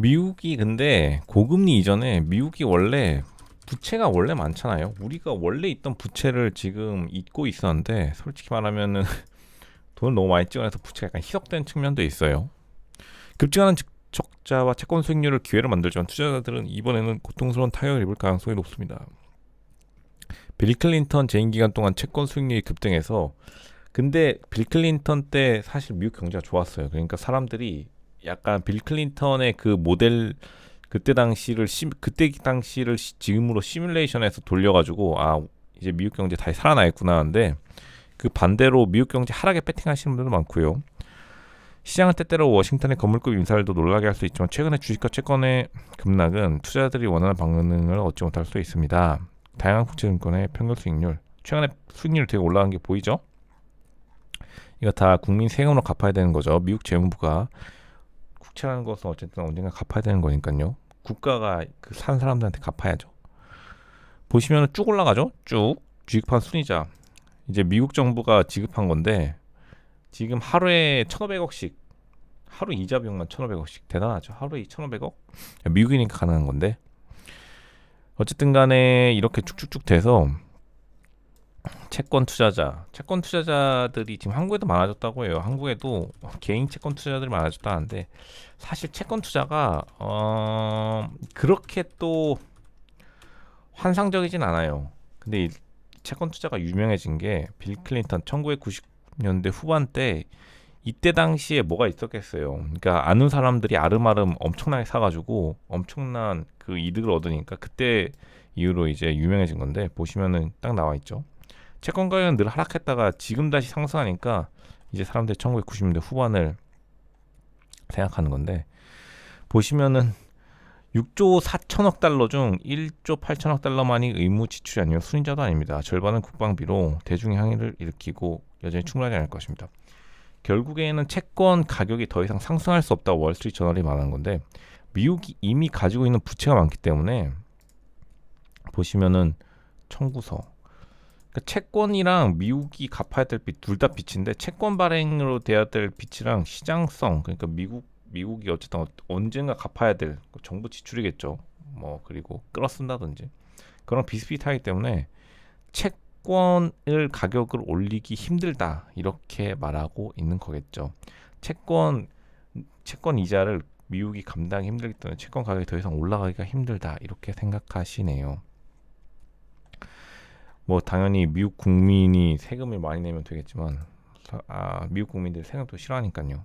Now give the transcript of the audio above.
미국이 근데 고금리 이전에 미국이 원래 부채가 원래 많잖아요. 우리가 원래 있던 부채를 지금 잊고 있었는데 솔직히 말하면은 돈을 너무 많이 찍어내서 부채가 약간 희석된 측면도 있어요. 급증하는 적- 적자와 채권 수익률을 기회로 만들지만 투자자들은 이번에는 고통스러운 타격을 입을 가능성이 높습니다. 빌 클린턴 재임 기간 동안 채권 수익률이 급등해서 근데 빌 클린턴 때 사실 미국 경제가 좋았어요. 그러니까 사람들이 약간 빌 클린턴의 그 모델 그때 당시를 시, 그때 당시를 시- 지금으로 시뮬레이션해서 돌려가지고 아 이제 미국 경제 다시 살아나겠구나 하는데 그 반대로 미국 경제 하락에 배팅하시는 분들도 많고요. 시장은 때때로 워싱턴의 건물급 인사를도 놀라게 할 수 있지만 최근에 주식과 채권의 급락은 투자자들이 원하는 반응을 얻지 못할 수 있습니다. 다양한 국제증권의 평균 수익률 최근에 수익률이 되게 올라간 게 보이죠? 이거 다 국민 세금으로 갚아야 되는 거죠. 미국 재무부가 국채라는 것은 어쨌든 언젠가 갚아야 되는 거니까요. 국가가 그 산 사람들한테 갚아야죠. 보시면 쭉 올라가죠. 쭉 주식판 순이자 이제 미국 정부가 지급한 건데 지금 하루에 1,500억씩 하루 이자 비용만 1,500억씩 대단하죠. 하루에 1,500억 미국이니까 가능한 건데 어쨌든 간에 이렇게 쭉쭉쭉 돼서 채권 투자자, 채권 투자자들이 지금 한국에도 많아졌다고 해요. 한국에도 개인 채권 투자자들이 많아졌다는데 사실 채권 투자가 어 그렇게 또 환상적이진 않아요. 근데 이 채권 투자가 유명해진 게 빌 클린턴 1990년대 후반 때 이때 당시에 뭐가 있었겠어요. 그러니까 아는 사람들이 아름아름 엄청나게 사가지고 엄청난 그 이득을 얻으니까 그때 이후로 이제 유명해진 건데 보시면은 딱 나와 있죠. 채권 가격은 늘 하락했다가 지금 다시 상승하니까 이제 사람들이 1990년대 후반을 생각하는 건데 보시면은 6조 4천억 달러 중 1조 8천억 달러만이 의무 지출이 아니면 순이자도 아닙니다. 절반은 국방비로 대중의 항의를 일으키고 여전히 충분하지 않을 것입니다. 결국에는 채권 가격이 더 이상 상승할 수 없다고 월스트리트 저널이 말하는 건데 미국이 이미 가지고 있는 부채가 많기 때문에 보시면은 청구서 그러니까 채권이랑 미국이 갚아야 될 빚 둘 다 빚인데 채권 발행으로 돼야 될 빚이랑 시장성 그러니까 미국 미국이 어쨌든 어- 언젠가 갚아야 될그 정부 지출이겠죠. 뭐 그리고 끌어쓴다든지 그런 비슷비슷하기 때문에 채권을 가격을 올리기 힘들다 이렇게 말하고 있는 거겠죠. 채권 채권 이자를 미국이 감당하기 힘들기 때문에 채권 가격이 더 이상 올라가기가 힘들다 이렇게 생각하시네요. 뭐 당연히 미국 국민이 세금을 많이 내면 되겠지만 사- 아, 미국 국민들 세금도 싫어하니까요.